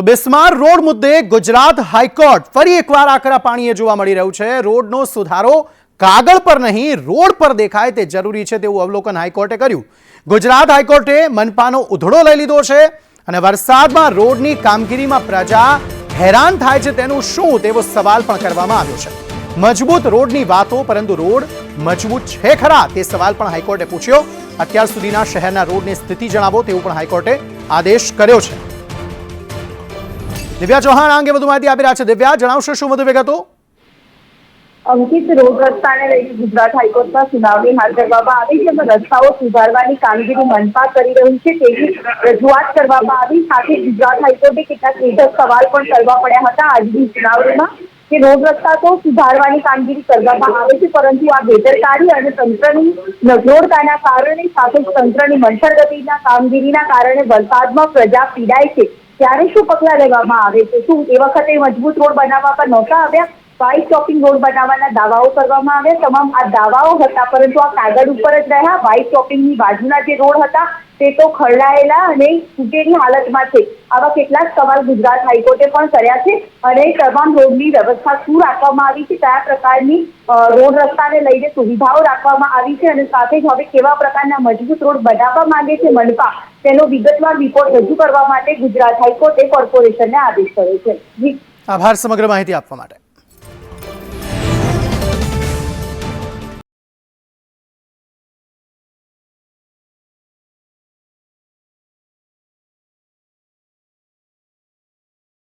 તો બિસ્માર રોડ મુદ્દે ગુજરાત હાઈકોર્ટ ફરી એકવાર આકરા પાણીએ જોવા મળી રહ્યું છે. રોડનો સુધારો કાગળ પર નહીં, રોડ પર દેખાય તે જરૂરી છે તેવું અવલોકન હાઈકોર્ટે કર્યું. ગુજરાત હાઈકોર્ટે મનપાનો ઉધડો લઈ લીધો છે અને વરસાદમાં રોડની કામગીરીમાં પ્રજા હેરાન થાય છે તેનું શું તેવો સવાલ પણ કરવામાં આવ્યો છે. મજબૂત રોડની વાતો, પરંતુ રોડ મજબૂત છે ખરા તે સવાલ પણ હાઈકોર્ટે પૂછ્યો. અત્યાર સુધીના શહેરના રોડની સ્થિતિ જણાવો તેવું પણ હાઈકોર્ટે આદેશ કર્યો છે. દિવ્યા ચૌહાણ અંગે વધુ માહિતી આપી રહ્યા છે. દિવ્યા, જણાવશો શું વધુ વિગતો? અંકિત રોડ લઈને ગુજરાત હાઈકોર્ટમાં સુનાવણી હાથ ધરવામાં આવી જેમાં રસ્તાઓ સુધારવાની કામગીરી મનપા કરી રહ્યું છે તેવી રજૂઆત કરવામાં આવી. સાથે ગુજરાત હાઈકોર્ટે કેટલાક વિધક સવાલ પણ કરવા પડ્યા હતા આજની સુનાવણીમાં કે રોડ રસ્તા તો સુધારવાની કામગીરી કરવામાં આવે છે, પરંતુ આ બેદરકારી અને તંત્રની નજોડતાના કારણે સાથે તંત્રની મંથર ગતિના કામગીરીના કારણે વરસાદમાં પ્રજા પીડાય છે. ત્યારે શું પગલાં લેવામાં આવે છે? શું એ વખતે મજબૂત રોડ બનાવવા પર નહોતા આવ્યા? વાઇટ ચોપિંગ રોડ બનાવવાના દાવાઓ કરવામાં આવ્યા તમામ આ દાવાઓ હતા, પરંતુ આ કાગળ ઉપર જ રહ્યા. વ્હાઇટ ચોપિંગની બાજુના જે રોડ હતા, તે તો ખરડાયેલા અને તૂટેલી હાલતમાં છે. આવા કેટલાક સવાલ ગુજરાત હાઈકોર્ટે પણ કર્યા છે અને તમામ રોડની વ્યવસ્થા શું રાખવામાં આવી છે, કયા પ્રકારની રોડ રસ્તાને લઈને સુવિધાઓ રાખવામાં આવી છે અને સાથે જ હવે કેવા પ્રકારના મજબૂત રોડ બનાવવા માંગે છે મનપા, તેનો વિગતવાર રિપોર્ટ રજૂ કરવા માટે ગુજરાત હાઈકોર્ટે કોર્પોરેશનને આદેશ કર્યો છે. આભાર સમગ્ર માહિતી આપવા માટે.